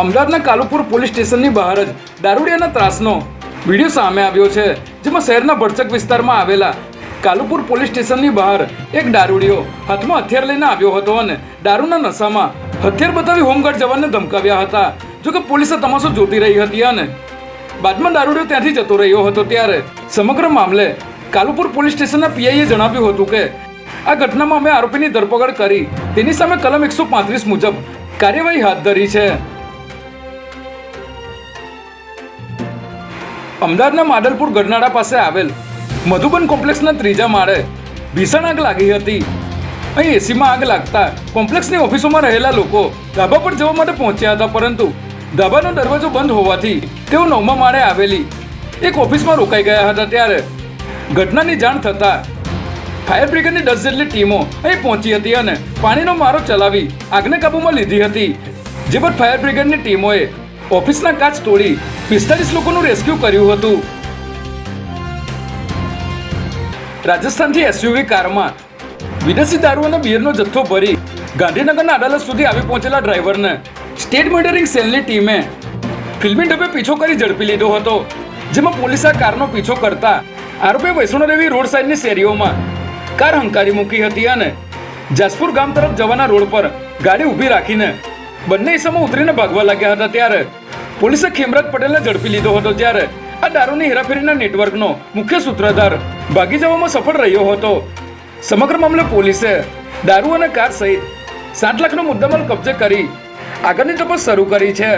અમદાવાદના કાલુપુર પોલીસ સ્ટેશનની બહાર જ દારૂડિયાના ત્રાસનો વીડિયો સામે આવ્યો છે, જેમાં શહેરના ભરચક વિસ્તારમાં આવેલા કાલુપુર પોલીસ સ્ટેશનની બહાર એક દારૂડિયો હાથમાં હથિયાર લઈને આવ્યો હતો અને દારૂના નશામાં હથિયાર બતાવી હોમગાર્ડ જવાનને ધમકાવ્યા હતા. જોકે પોલીસે તમાશો જોતી રહી હતી અને બાદમાં દારૂડિયો ત્યાંથી જતો રહ્યો હતો. ત્યારે સમગ્ર મામલે કાલુપુર પોલીસ સ્ટેશનના પીઆઈએ જણાવ્યું હતું કે, આ ઘટનામાં અમે આરોપીની ધરપકડ કરી, તેની સામે કલમ એકસો પાંત્રીસ મુજબ કાર્યવાહી હાથ ધરી છે. અમદાવાદના માડલપુર ગરનાળા પાસે આવેલ મધુબન કોમ્પ્લેક્સના ત્રીજા માળે ભીષણ આગ લાગી હતી. અહીં એસીમાં આગ લાગતા કોમ્પ્લેક્સની ઓફિસોમાં રહેલા લોકો ધાબા પર જવા માટે પહોંચ્યા હતા, પરંતુ ધાબાનો દરવાજો બંધ હોવાથી તેઓ નવમા માળે આવેલી એક ઓફિસમાં રોકાઈ ગયા હતા. ત્યારે ઘટનાની જાણ થતાં ફાયર બ્રિગેડની દસ જેટલી ટીમો અહીં પહોંચી હતી અને પાણીનો મારો ચલાવી આગને કાબૂમાં લીધી હતી. જે બાદ ફાયર બ્રિગેડની ટીમોએ ઓફિસના કાચ તોડી પિસ્તાલીસ લોકોનું રેસ્ક્યુ કર્યું હતું. રાજસ્થાનથી એસયુવી કારમાં વિદેશી દારૂ અને બિયરનો જથ્થો ભરી ગાંધીનગરના અદાલત સુધી આવી પહોંચેલા ડ્રાઈવરને સ્ટેટ મોનિટરિંગ સેલની ટીમે ફિલ્મી ડબે પીછો કરી ઝડપી લીધો હતો, જેમાં પોલીસે આ કારનો પીછો કરતા આરોપીએ વૈષ્ણોદેવી રોડ સાઈડની શેરીઓમાં કાર હંકારી મૂકી હતી અને જાસપુર ગામ તરફ જવાના રોડ પર ગાડી ઊભી રાખીને બંને હિસ્સામાં ઉતરીને ભાગવા લાગ્યા હતા ત્યારે. પોલીસે ખેમરાજ પટેલને ઝડપી લીધો હતો જ્યારે આ દારૂની હેરાફેરીના નેટવર્કનો મુખ્ય સૂત્રધાર ભાગી જવામાં સફળ રહ્યો હતો. સમગ્ર મામલે પોલીસે દારૂ અને કાર સહિત સાત લાખનો મુદ્દામાલ કબજે કરી આગળની તપાસ શરૂ કરી છે.